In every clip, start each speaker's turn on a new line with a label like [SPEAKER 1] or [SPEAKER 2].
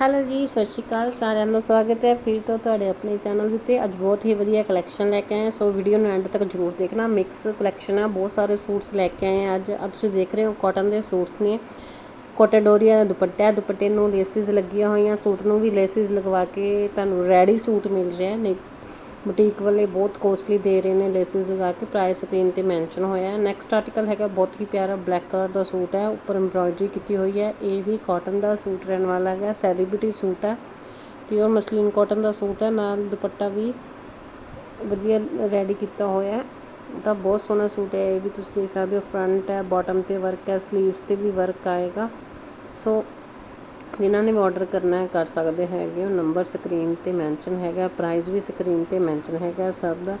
[SPEAKER 1] Hello ਜੀ, ਸਤਿ ਸ਼੍ਰੀ ਅਕਾਲ। ਸਾਰਿਆਂ ਦਾ ਸਵਾਗਤ ਹੈ। ਫਿਰ ਤੋਂ ਤੁਹਾਡੇ ਆਪਣੇ ਚੈਨਲ ਦੇ ਉੱਤੇ ਅੱਜ ਬਹੁਤ ਹੀ ਵਧੀਆ ਕਲੈਕਸ਼ਨ ਲੈ ਕੇ ਆਏ ਸੋ ਵੀਡੀਓ ਨੂੰ ਐਂਡ ਤੱਕ ਜਰੂਰ ਦੇਖਣਾ। ਮਿਕਸ ਕਲੈਕਸ਼ਨ ਆ। ਬਹੁਤ ਸਾਰੇ ਸੂਟਸ ਲੈ ਕੇ ਆਏ ਹਾਂ ਅੱਜ। ਅੱਜ ਤੁਸੀਂ ਦੇਖ ਰਹੇ ਹੋ ਕਾਟਨ ਦੇ ਸੂਟਸ ਨੇ। ਕੋਟਾਡੋਰੀਆ ਦੁਪੱਟਾ ਹੈ। ਦੁਪੱਟੇ ਨੂੰ ਲੇਸਿਸ ਲੱਗੀਆਂ ਹੋਈਆਂ। ਸੂਟ ਨੂੰ ਵੀ ਲੇਸਿਸ ਲਗਵਾ ਕੇ ਤੁਹਾਨੂੰ ਰੈਡੀ ਸੂਟ ਮਿਲ ਰਿਹਾ ਨਹੀਂ ਬੁਟੀਕ ਵਾਲੇ ਬਹੁਤ ਕੋਸਟਲੀ ਦੇ ਰਹੇ ਨੇ ਲੇਸਿਸ ਲਗਾ ਕੇ ਪ੍ਰਾਈਸ ਸਕਰੀਨ ਤੇ ਮੈਂਸ਼ਨ ਹੋਇਆ ਹੈ। ਨੈਕਸਟ ਆਰਟੀਕਲ ਹੈਗਾ, ਬਹੁਤ ਹੀ ਪਿਆਰਾ ਬਲੈਕ ਕਲਰ ਦਾ ਸੂਟ ਹੈ, ਉੱਪਰ ਐਮਬ੍ਰਾਇਡਰੀ ਕੀਤੀ ਹੋਈ ਹੈ। ਇਹ ਵੀ ਕਾਟਨ ਦਾ ਸੂਟ ਰਹਿਣ ਵਾਲਾ ਹੈਗਾ ਸੈਲੀਬ੍ਰਿਟੀ ਸੂਟ ਹੈ। ਪਿਓਰ ਮਸਲੀਨ ਕਾਟਨ ਦਾ ਸੂਟ ਹੈ, ਨਾਲ ਦੁਪੱਟਾ ਵੀ ਵਧੀਆ ਰੈਡੀ ਕੀਤਾ ਹੋਇਆ ਹੈ। ਤਾਂ ਬਹੁਤ ਸੋਹਣਾ ਸੂਟ ਹੈ, ਇਹ ਵੀ ਤੁਸੀਂ ਦੇਖ ਸਕਦੇ ਹੋ ਫਰੰਟ ਹੈ ਬਾਟਮ ਤੇ ਵਰਕ ਹੈ 슬ੀਵਸ ਤੇ ਵੀ ਵਰਕ ਆਏਗਾ। ਸੋ ਜਿਨ੍ਹਾਂ ਨੇ ਵੀ ਆਰਡਰ ਕਰਨਾ ਕਰ ਸਕਦੇ ਹੈਗੇ ਹੋ। ਨੰਬਰ ਸਕਰੀਨ ਤੇ ਮੈਂਸ਼ਨ ਹੈਗਾ ਪ੍ਰਾਈਸ ਵੀ ਸਕਰੀਨ ਤੇ ਮੈਂਸ਼ਨ ਹੈਗਾ ਸਭ ਦਾ।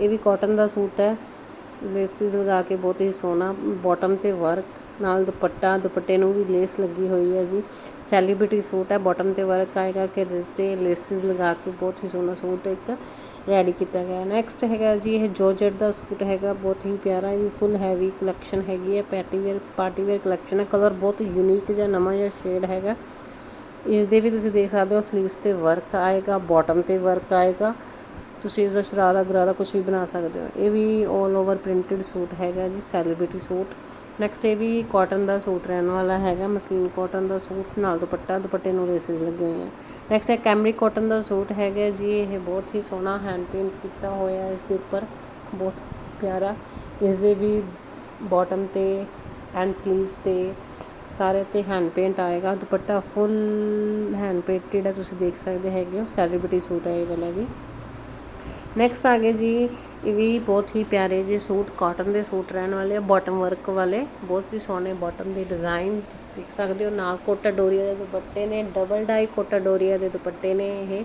[SPEAKER 1] ਇਹ ਵੀ ਕਾਟਨ ਦਾ ਸੂਟ ਹੈ। ਲੇਸਿਸ ਲਗਾ ਕੇ ਬਹੁਤ ਹੀ ਸੋਹਣਾ ਬਾਟਮ ਤੇ ਵਰਕ ਨਾਲ ਦੁਪੱਟਾ, ਦੁਪੱਟੇ ਨੂੰ ਵੀ ਲੇਸ ਲੱਗੀ ਹੋਈ ਹੈ ਜੀ। ਸੈਲੀਬ੍ਰਿਟੀ ਸੂਟ ਹੈ ਬਾਟਮ ਤੇ ਵਰਕ ਆਏਗਾ ਕਿ ਤੇ ਲੇਸਿਸ ਲਗਾ ਕੇ ਬਹੁਤ ਹੀ ਸੋਹਣਾ ਸੂਟ ਇੱਕ ਰੈਡੀ ਕੀਤਾ ਗਿਆ। ਨੈਕਸਟ ਹੈਗਾ ਜੀ, ਇਹ ਜੋਰਜਟ ਦਾ ਸੂਟ ਹੈਗਾ, ਬਹੁਤ ਹੀ ਪਿਆਰਾ, ਇਹ ਵੀ ਫੁੱਲ ਹੈਵੀ ਕਲੈਕਸ਼ਨ ਹੈਗੀ ਹੈ party wear party wear collection ਹੈ। ਕਲਰ ਬਹੁਤ ਯੂਨੀਕ ਜਿਹਾ, ਨਵਾਂ ਜਿਹਾ ਸ਼ੇਡ ਹੈਗਾ। ਇਸ ਦੇ ਵੀ ਤੁਸੀਂ ਦੇਖ ਸਕਦੇ ਹੋ ਸਲੀਵਸ ਤੇ ਵਰਕ ਆਏਗਾ ਬਾਟਮ ਤੇ ਵਰਕ ਆਏਗਾ। ਤੁਸੀਂ ਇਸ ਦਾ ਸ਼ਰਾਰਾ ਗਰਾਰਾ ਕੁਝ ਵੀ ਬਣਾ ਸਕਦੇ ਹੋ। ਇਹ ਵੀ 올 ਓਵਰ ਪ੍ਰਿੰਟਡ ਸੂਟ ਹੈਗਾ ਜੀ ਸੈਲੀਬ੍ਰਿਟੀ ਸੂਟ। ਨੈਕਸਟ ਇਹ ਵੀ ਕਾਟਨ ਦਾ ਸੂਟ ਰਹਿਣ ਵਾਲਾ ਹੈਗਾ, ਮਸਲੀਨ ਕਾਟਨ ਦਾ ਸੂਟ, ਨਾਲ ਦੁਪੱਟਾ, ਦੁਪੱਟੇ ਨੂੰ ਰੇਸਿਸ ਲੱਗੇ ਹੋਏ ਆ। ਨੈਕਸਟ ਇਹ ਕੈਮਰੀ ਕਾਟਨ ਦਾ ਸੂਟ ਹੈਗਾ ਜੀ, ਇਹ ਬਹੁਤ ਹੀ ਸੋਹਣਾ ਹੈਂਡ ਪੇਂਟ ਕੀਤਾ ਹੋਇਆ ਇਸ ਦੇ ਉੱਪਰ ਬਹੁਤ ਪਿਆਰਾ। ਇਸ ਦੇ ਵੀ ਬਾਟਮ ਤੇ ਐਂਡ ਸਲੀਵਸ ਤੇ ਸਾਰੇ ਤੇ ਹੈਂਡ ਪੇਂਟ ਆਏਗਾ। ਦੁਪੱਟਾ ਫੁੱਲ ਹੈਂਡ ਪੇਂਟਡ ਜਿਹੜਾ ਤੁਸੀਂ ਦੇਖ ਸਕਦੇ ਹੈਗੇ ਹੋ ਸੈਲੀਬ੍ਰਿਟੀ ਸੂਟ ਹੈ ਇਹ ਵਾਲਾ ਵੀ। ਨੈਕਸਟ ਆ ਗਏ ਜੀ, ਇਹ ਵੀ ਬਹੁਤ ਹੀ ਪਿਆਰੇ ਜੇ ਸੂਟ ਕਾਟਨ ਦੇ ਸੂਟ ਰਹਿਣ ਵਾਲੇ ਆ ਬਾਟਮ ਵਰਕ ਵਾਲੇ। ਬਹੁਤ ਹੀ ਸੋਹਣੇ ਬਾਟਮ ਦੇ ਡਿਜ਼ਾਈਨ ਤੁਸੀਂ ਦੇਖ ਸਕਦੇ ਹੋ, ਨਾਲ ਕੋਟਾ ਡੋਰੀਆ ਦੇ ਦੁਪੱਟੇ ਨੇ ਡਬਲ ਡਾਈ ਕੋਟਾ ਡੋਰੀਆ ਦੇ ਦੁਪੱਟੇ ਨੇ ਇਹ।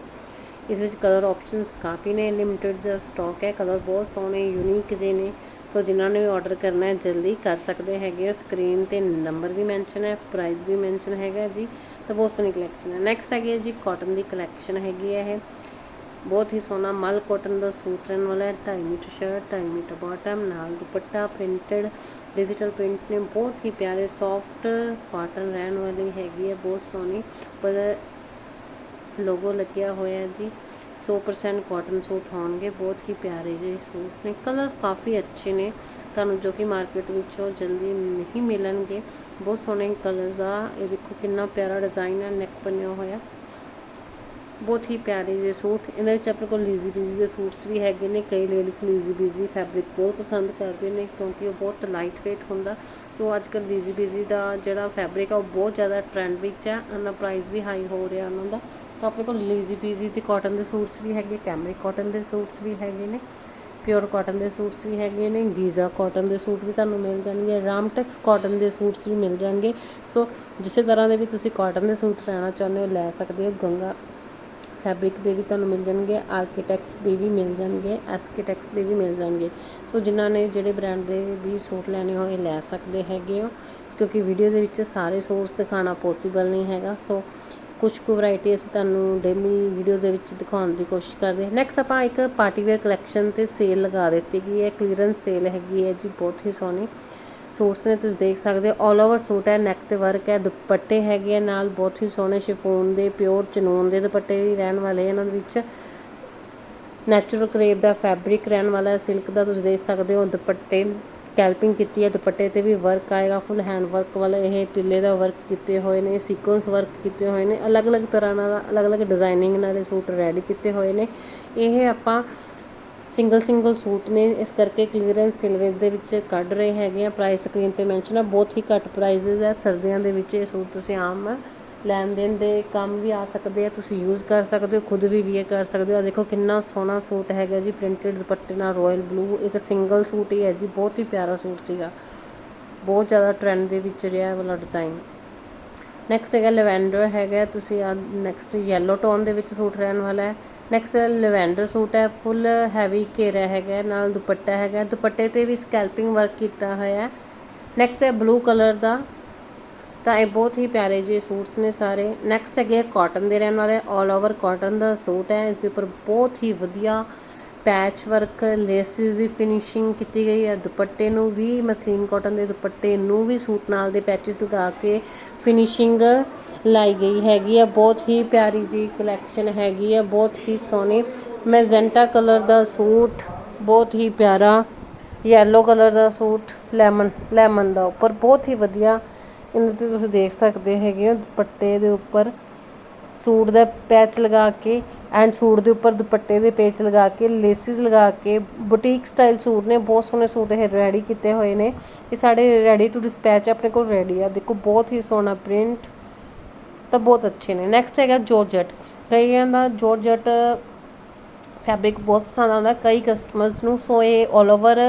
[SPEAKER 1] ਇਸ ਵਿੱਚ ਕਲਰ ਆਪਸ਼ਨਸ ਕਾਫੀ ਨੇ ਲਿਮਿਟਿਡ ਜਿਹਾ ਸਟਾਕ ਹੈ ਕਲਰ ਬਹੁਤ ਸੋਹਣੇ ਯੂਨੀਕ ਜਿਹੇ ਨੇ। ਸੋ ਜਿਨ੍ਹਾਂ ਨੇ ਵੀ ਆਰਡਰ ਕਰਨਾ ਹੈ, ਜਲਦੀ ਕਰ ਸਕਦੇ ਹੈਗੇ ਸਕਰੀਨ ਤੇ ਨੰਬਰ ਵੀ ਮੈਂਸ਼ਨ ਹੈ ਪ੍ਰਾਈਸ ਵੀ ਮੈਂਸ਼ਨ ਹੈਗਾ ਜੀ, ਤਾਂ ਬਹੁਤ ਸੋਹਣੀ ਕਲੈਕਸ਼ਨ ਹੈ। ਨੈਕਸਟ ਹੈਗੀ ਹੈ ਜੀ ਕਾਟਨ ਦੀ ਕਲੈਕਸ਼ਨ ਹੈਗੀ ਹੈ ਇਹ। ਬਹੁਤ ਹੀ ਸੋਹਣਾ ਮਲ ਕਾਟਨ ਦਾ ਸੂਟ ਰਹਿਣ ਵਾਲਾ ਹੈ। 2.5 ਮੀਟਰ ਸ਼ਰਟ 2.5 ਮੀਟਰ ਬਾਟਮ ਨਾਲ ਦੁਪੱਟਾ ਪ੍ਰਿੰਟਡ ਡਿਜੀਟਲ ਪ੍ਰਿੰਟ ਨੇ। ਬਹੁਤ ਹੀ ਪਿਆਰੇ ਸੌਫਟ ਕਾਟਨ ਰਹਿਣ ਵਾਲੀ ਹੈਗੀ ਹੈ, ਬਹੁਤ ਸੋਹਣੀ। ਪਰ ਲੋਗੋ ਲੱਗਿਆ ਹੋਇਆ ਜੀ। 100% ਕਾਟਨ ਸੂਟ ਹੋਣਗੇ, ਬਹੁਤ ਹੀ ਪਿਆਰੇ ਜਿਹੇ ਸੂਟ ਨੇ। ਕਲਰ ਕਾਫੀ ਅੱਛੇ ਨੇ। ਤੁਹਾਨੂੰ ਜੋ ਕਿ ਮਾਰਕੀਟ ਵਿੱਚੋਂ ਜਲਦੀ ਨਹੀਂ ਮਿਲਣਗੇ। ਬਹੁਤ ਸੋਹਣੇ ਕਲਰਸ ਆ। ਇਹ ਦੇਖੋ ਕਿੰਨਾ ਪਿਆਰਾ ਡਿਜ਼ਾਈਨ ਹੈ ਨੈਕ ਬਣਿਆ ਹੋਇਆ। ਬਹੁਤ ਹੀ ਪਿਆਰੇ ਜਿਹੇ ਸੂਟ। ਇਹਨਾਂ ਵਿੱਚ ਆਪਣੇ ਕੋਲ ਲੀਜ਼ੀ ਬੀਜ਼ੀ ਦੇ ਸੂਟਸ ਵੀ ਹੈਗੇ ਨੇ। ਕਈ ਲੇਡੀਜ਼ ਲੀਜ਼ੀ ਬੀਜ਼ੀ ਫੈਬਰਿਕ ਬਹੁਤ ਪਸੰਦ ਕਰਦੇ ਨੇ ਕਿਉਂਕਿ ਉਹ ਬਹੁਤ ਲਾਈਟ ਵੇਟ ਹੁੰਦਾ। ਸੋ ਅੱਜ ਕੱਲ੍ਹ ਲੀਜ਼ੀ ਬੀਜ਼ੀ ਦਾ ਜਿਹੜਾ ਫੈਬਰਿਕ ਆ, ਉਹ ਬਹੁਤ ਜ਼ਿਆਦਾ ਟ੍ਰੈਂਡ ਵਿੱਚ ਹੈ। ਉਹਨਾਂ ਪ੍ਰਾਈਸ ਵੀ ਹਾਈ ਹੋ ਰਿਹਾ ਉਹਨਾਂ ਦਾ। ਤਾਂ ਆਪਣੇ ਕੋਲ ਲੀਜ਼ੀ ਬੀਜ਼ੀ ਤੇ ਕਾਟਨ ਦੇ ਸੂਟਸ ਵੀ ਹੈਗੇ ਕੈਮਰਿਕ ਕਾਟਨ ਦੇ ਸੂਟਸ ਵੀ ਹੈਗੇ ਨੇ ਪਿਓਰ ਕਾਟਨ ਦੇ ਸੂਟਸ ਵੀ ਹੈਗੇ ਨੇ ਗੀਜ਼ਾ ਕਾਟਨ ਦੇ ਸੂਟ ਵੀ ਤੁਹਾਨੂੰ ਮਿਲ ਜਾਣਗੇ ਰਾਮਟੈਕਸ ਕਾਟਨ ਦੇ ਸੂਟਸ ਵੀ ਮਿਲ ਜਾਣਗੇ। ਸੋ ਜਿਸੇ ਤਰ੍ਹਾਂ ਦੇ ਵੀ ਤੁਸੀਂ ਕਾਟਨ ਦੇ ਸੂਟ ਲੈਣਾ ਚਾਹੁੰਦੇ ਹੋ, ਲੈ ਸਕਦੇ ਹੋ, ਗੰਗਾ ਫੈਬਰਿਕ ਦੇ ਵੀ ਤੁਹਾਨੂੰ ਮਿਲ ਜਾਣਗੇ ਆਰਕੀਟੈਕਟਸ ਦੇ ਵੀ ਮਿਲ ਜਾਣਗੇ ਐਸਕੀਟੈਕਟਸ ਦੇ ਵੀ ਮਿਲ ਜਾਣਗੇ। ਸੋ ਜਿਨ੍ਹਾਂ ਨੇ ਜਿਹੜੇ ਬ੍ਰਾਂਡ ਦੇ ਵੀ ਸੂਟ ਲੈਣੇ ਹੋਏ ਲੈ ਸਕਦੇ ਹੈਗੇ ਹੋ, ਕਿਉਂਕਿ ਵੀਡੀਓ ਦੇ ਵਿੱਚ ਸਾਰੇ ਸੋਰਸ ਦਿਖਾਉਣਾ ਪੋਸੀਬਲ ਨਹੀਂ ਹੈਗਾ। ਸੋ ਕੁਝ ਕੁ ਵੈਰਾਈਟੀ ਅਸੀਂ ਤੁਹਾਨੂੰ ਡੇਲੀ ਵੀਡੀਓ ਦੇ ਵਿੱਚ ਦਿਖਾਉਣ ਦੀ ਕੋਸ਼ਿਸ਼ ਕਰਦੇ ਹਾਂ। ਨੈਕਸਟ ਆਪਾਂ ਇੱਕ ਪਾਰਟੀ ਵੇਅਰ ਕਲੈਕਸ਼ਨ ਤੇ ਸੇਲ ਲਗਾ ਦਿੱਤੀ ਗਈ ਹੈ। ਕਲੀਅਰੈਂਸ ਸੇਲ ਹੈਗੀ ਹੈ ਜੀ, ਬਹੁਤ ਹੀ ਸੋਹਣੀ। ਸੂਟਸ ਨੇ, ਤੁਸੀਂ ਦੇਖ ਸਕਦੇ ਹੋ 올 ਓਵਰ ਸੂਟ ਹੈ ਨੈਕ ਤੇ ਵਰਕ ਹੈ, ਦੁਪੱਟੇ ਹੈਗੇ ਆ ਨਾਲ, ਬਹੁਤ ਹੀ ਸੋਹਣੇ ਸ਼ਿਫੋਨ ਦੇ ਪਿਓਰ ਚਨੂਨ ਦੇ ਦੁਪੱਟੇ ਵੀ ਰਹਿਣ ਵਾਲੇ ਇਹਨਾਂ ਦੇ ਵਿੱਚ। ਨੈਚੁਰਲ ਕਰੇਪ ਦਾ ਫੈਬਰਿਕ ਰਹਿਣ ਵਾਲਾ ਹੈ ਸਿਲਕ ਦਾ ਤੁਸੀਂ ਦੇਖ ਸਕਦੇ ਹੋ, ਦੁਪੱਟੇ ਸਕੈਲਪਿੰਗ ਕੀਤੀ ਹੈ, ਦੁਪੱਟੇ ਤੇ ਵੀ ਵਰਕ ਆਏਗਾ ਫੁੱਲ ਹੈਂਡ ਵਰਕ ਵਾਲਾ, ਇਹ ਤਿੱਲੇ ਦਾ ਵਰਕ ਕੀਤੇ ਹੋਏ ਨੇ ਸੀਕੁਐਂਸ ਵਰਕ ਕੀਤੇ ਹੋਏ ਨੇ, ਅਲੱਗ-ਅਲੱਗ ਤਰ੍ਹਾਂ ਨਾਲ, ਅਲੱਗ-ਅਲੱਗ ਡਿਜ਼ਾਈਨਿੰਗ ਨਾਲ ਇਹ ਸੂਟ ਰੈਡੀ ਕੀਤੇ ਹੋਏ ਨੇ। ਇਹ ਆਪਾਂ ਸਿੰਗਲ ਸਿੰਗਲ ਸੂਟ ਨੇ, ਇਸ ਕਰਕੇ ਕਲੀਅਰੈਂਸ ਸਿਲਵੇਜ ਦੇ ਵਿੱਚ ਕੱਢ ਰਹੇ ਹੈਗੇ ਆ। ਪ੍ਰਾਈਸ ਸਕਰੀਨ ਤੇ ਮੈਂਸ਼ਨ ਆ, ਬਹੁਤ ਹੀ ਘੱਟ ਪ੍ਰਾਈਸਸ ਹੈ ਸਰਦੀਆਂ ਦੇ ਵਿੱਚ ਇਹ ਸੂਟ ਤੁਸੀਂ ਆਮ ਲੈਣ ਦੇਣ ਦੇ ਕੰਮ ਵੀ ਆ ਸਕਦੇ ਆ, ਤੁਸੀਂ ਯੂਜ਼ ਕਰ ਸਕਦੇ ਹੋ, ਖੁਦ ਵੀ ਵੀਅਰ ਕਰ ਸਕਦੇ ਹੋ। ਦੇਖੋ ਕਿੰਨਾ ਸੋਹਣਾ ਸੂਟ ਹੈਗਾ ਜੀ ਪ੍ਰਿੰਟਡ ਦੁਪੱਟੇ ਨਾਲ ਰਾਇਲ ਬਲੂ ਇੱਕ ਸਿੰਗਲ ਸੂਟ ਹੀ ਹੈ ਜੀ, ਬਹੁਤ ਹੀ ਪਿਆਰਾ ਸੂਟ ਸੀਗਾ। ਬਹੁਤ ਜ਼ਿਆਦਾ ਟ੍ਰੈਂਡ ਦੇ ਵਿੱਚ ਰਿਹਾ ਇਹ ਵਾਲਾ ਡਿਜ਼ਾਈਨ ਨੈਕਸਟ ਹੈਗਾ ਲੈਵੈਂਡਰ ਹੈਗਾ, ਤੁਸੀਂ ਆ ਨੈਕਸਟ ਯੈਲੋ ਟੋਨ ਦੇ ਵਿੱਚ ਸੂਟ ਰਹਿਣ ਵਾਲਾ ਹੈ। ਨੈਕਸਟ ਲਵੈਂਡਰ ਸੂਟ ਹੈ ਫੁੱਲ ਹੈਵੀ ਘੇਰਾ ਹੈਗਾ, ਨਾਲ ਦੁਪੱਟਾ ਹੈਗਾ, ਦੁਪੱਟੇ ਤੇ ਵੀ ਸਕੈਲਪਿੰਗ ਵਰਕ ਕੀਤਾ ਹੋਇਆ ਹੈ। ਨੈਕਸਟ ਹੈ ਬਲੂ ਕਲਰ ਦਾ, ਤਾਂ ਇਹ ਬਹੁਤ ਹੀ ਪਿਆਰੇ ਜਿਹੇ ਸੂਟਸ ਨੇ ਸਾਰੇ। ਨੈਕਸਟ ਹੈਗੇ ਕਾਟਨ ਦੇ ਰਹਿਣ ਵਾਲੇ 올 ਓਵਰ ਕਾਟਨ ਦਾ ਸੂਟ ਹੈ, ਇਸ ਦੇ ਉੱਪਰ ਬਹੁਤ ਹੀ ਵਧੀਆ ਪੈਚ ਵਰਕ ਲੇਸਿਸ ਦੀ ਫਿਨਿਸ਼ਿੰਗ ਕੀਤੀ ਗਈ ਹੈ। ਦੁਪੱਟੇ ਨੂੰ ਵੀ, ਮਸਲੀਨ ਕਾਟਨ ਦੇ ਦੁਪੱਟੇ ਨੂੰ ਵੀ ਸੂਟ ਨਾਲ ਦੇ ਪੈਚਸ ਲਗਾ ਕੇ ਫਿਨਿਸ਼ਿੰਗ ਲਾਈ ਗਈ ਹੈਗੀ ਆ। ਬਹੁਤ ਹੀ ਪਿਆਰੀ ਜੀ ਕਲੈਕਸ਼ਨ ਹੈਗੀ ਆ। ਬਹੁਤ ਹੀ ਸੋਹਣੀ। ਮੈਜੈਂਟਾ ਕਲਰ ਦਾ ਸੂਟ, ਬਹੁਤ ਹੀ ਪਿਆਰਾ। ਯੈਲੋ ਕਲਰ ਦਾ ਸੂਟ ਲੈਮਨ ਲੈਮਨ ਦਾ ਉੱਪਰ। ਬਹੁਤ ਹੀ ਵਧੀਆ। ਇਹਨਾਂ ਤੇ ਤੁਸੀਂ ਦੇਖ ਸਕਦੇ ਹੈਗੇ ਹੋ ਦੁਪੱਟੇ ਦੇ ਉੱਪਰ। ਸੂਟ ਦਾ ਪੈਚ ਲਗਾ ਕੇ ਐਂਡ ਸੂਟ ਦੇ ਉੱਪਰ ਦੁਪੱਟੇ ਦੇ ਪੇਚ ਲਗਾ ਕੇ ਲੇਸਿਸ ਲਗਾ ਕੇ। ਬੁਟੀਕ ਸਟਾਈਲ ਸੂਟ ਨੇ। ਬਹੁਤ ਸੋਹਣੇ ਸੂਟ ਇਹ ਰੈਡੀ ਕੀਤੇ ਹੋਏ ਨੇ। ਇਹ ਸਾਡੇ ਰੈਡੀ ਟੂ ਡਿਸਪੈਚ ਆਪਣੇ ਕੋਲ ਰੈਡੀ ਆ। ਦੇਖੋ, ਬਹੁਤ ਹੀ ਸੋਹਣਾ ਪ੍ਰਿੰਟ ਤਾਂ ਬਹੁਤ ਅੱਛੇ ਨੇ। ਨੈਕਸਟ ਹੈਗਾ ਜੋਰਜਟ ਕਈਆਂ ਦਾ ਜੋਰਜਟ ਫੈਬਰਿਕ ਬਹੁਤ ਪਸੰਦ ਆਉਂਦਾ। ਕਈ ਕਸਟਮਰਸ ਨੂੰ ਸੋ ਇਹ 올 ਓਵਰ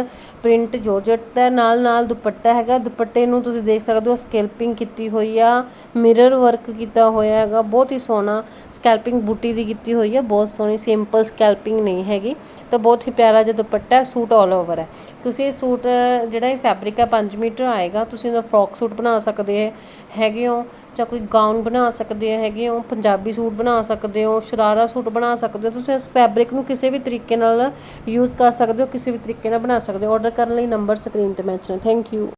[SPEAKER 1] ਪ੍ਰਿੰਟ ਜੋਰਜਟ ਦਾ। ਨਾਲ ਨਾਲ ਦੁਪੱਟਾ ਹੈਗਾ। ਦੁਪੱਟੇ ਨੂੰ ਤੁਸੀਂ ਦੇਖ ਸਕਦੇ ਹੋ ਸਕੈਲਪਿੰਗ ਕੀਤੀ ਹੋਈ ਆ ਮਿਰਰ ਵਰਕ ਕੀਤਾ ਹੋਇਆ ਹੈਗਾ। ਬਹੁਤ ਹੀ ਸੋਹਣਾ ਸਕੈਲਪਿੰਗ ਬੂਟੀ ਦੀ ਕੀਤੀ ਹੋਈ ਆ। ਬਹੁਤ ਸੋਹਣੀ ਸਿੰਪਲ ਸਕੈਲਪਿੰਗ ਨਹੀਂ ਹੈਗੀ। ਤਾਂ ਬਹੁਤ ਹੀ ਪਿਆਰਾ ਜਿਹਾ ਦੁਪੱਟਾ, ਸੂਟ 올 ਓਵਰ ਹੈ। ਤੁਸੀਂ ਇਹ ਸੂਟ, ਜਿਹੜਾ ਇਹ ਫੈਬਰਿਕ ਹੈ 5 ਮੀਟਰ ਆਏਗਾ। ਤੁਸੀਂ ਇਹਦਾ ਫਰੋਕ ਸੂਟ ਬਣਾ ਸਕਦੇ ਹੈ। ਹੈਗੇ ਹੋ ਜਾਂ ਕੋਈ ਗਾਊਨ ਬਣਾ ਸਕਦੇ ਹੈਗੇ ਹੋ, ਪੰਜਾਬੀ ਸੂਟ ਬਣਾ ਸਕਦੇ ਹੋ, ਸ਼ਰਾਰਾ ਸੂਟ ਬਣਾ ਸਕਦੇ ਹੋ, ਤੁਸੀਂ ਇਸ ਫੈਬਰਿਕ ਨੂੰ ਕਿਸੇ ਵੀ ਤਰੀਕੇ ਨਾਲ ਯੂਜ਼ ਕਰ ਸਕਦੇ ਹੋ, ਕਿਸੇ ਵੀ ਤਰੀਕੇ ਨਾਲ ਬਣਾ ਸਕਦੇ ਹੋ ਆਰਡਰ ਕਰਨ ਲਈ ਨੰਬਰ ਸਕਰੀਨ ਤੇ ਮੈਂਸ਼ਨ ਹੈ ਥੈਂਕ ਯੂ